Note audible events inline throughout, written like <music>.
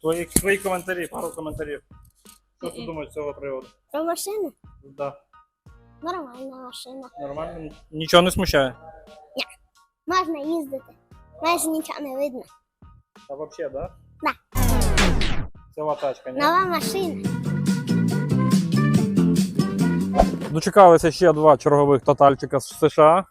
Твої, твої коментарі, пару коментарів. Що ти думаєш з цього приводу? Про машину? Да. Нормальна машина. Нормально. Нічого не смущає. Можна їздити. Майже нічого не видно. А взагалі, да? Да. Ціла тачка, ні? Нова машина. Дочекалися ще два чергових тотальчика з США.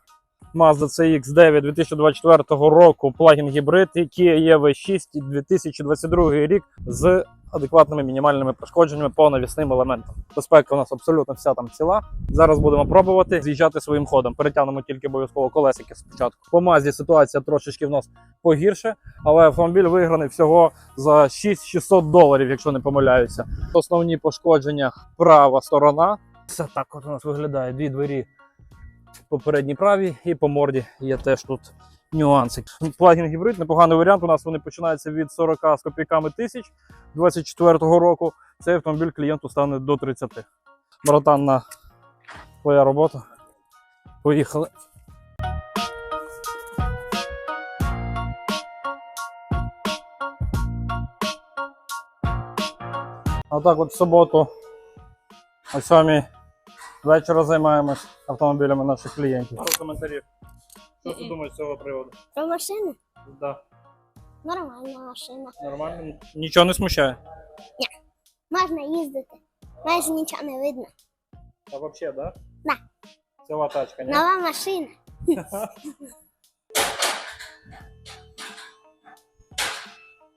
Mazda CX-9 2024 року плагін гібрид Kia EV6 2022 рік з адекватними мінімальними пошкодженнями по навісним елементам. Безпека у нас абсолютно вся там ціла. Зараз будемо пробувати з'їжджати своїм ходом. Перетягнемо тільки обов'язково колесики спочатку. По Mazda ситуація трошечки в нас погірше, але автомобіль виграний всього за 6600 доларів, якщо не помиляюся. Основні пошкодження права сторона. Все так от у нас виглядає. Дві двері по передній правій і по морді є теж тут нюанси. Плагін гібрид, непоганий варіант. У нас вони починаються від 40 з копійками тисяч 24-го року. Цей автомобіль клієнту стане до 30. Братан, на твоя робота. Поїхали. А так от в суботу о 7 вечора займаємось автомобілями наших клієнтів. Пару коментарів. Що ти думаєш з цього приводу? Про машину? Да. Нормальна машина. Нормально. Нічого не смущає. Ні. Можна їздити. Майже нічого не видно. А взагалі, да? Да. Ціла тачка, ні? Нова машина. <laughs>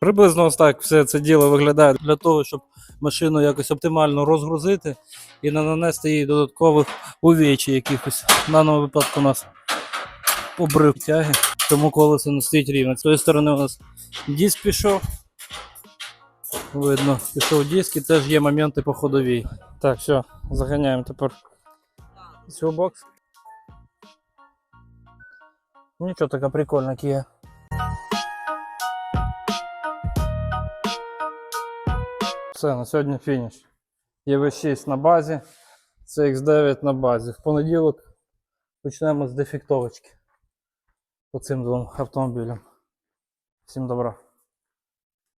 Приблизно ось так все це діло виглядає для того, щоб машину якось оптимально розгрузити і не нанести їй додаткових увечій якихось. В даному випадку у нас обрив тяги, тому колесо не стоїть рівно. З тої сторони у нас диск пішов. Видно, пішов диск і теж є моменти по ходовій. Так, все, заганяємо тепер цього бокс. Нічого така прикольна Kia. Все, на сьогодні фініш. ЄВ6 на базі, CX9 на базі. В понеділок почнемо з дефектовочки по цим двом автомобілям. Всім добра.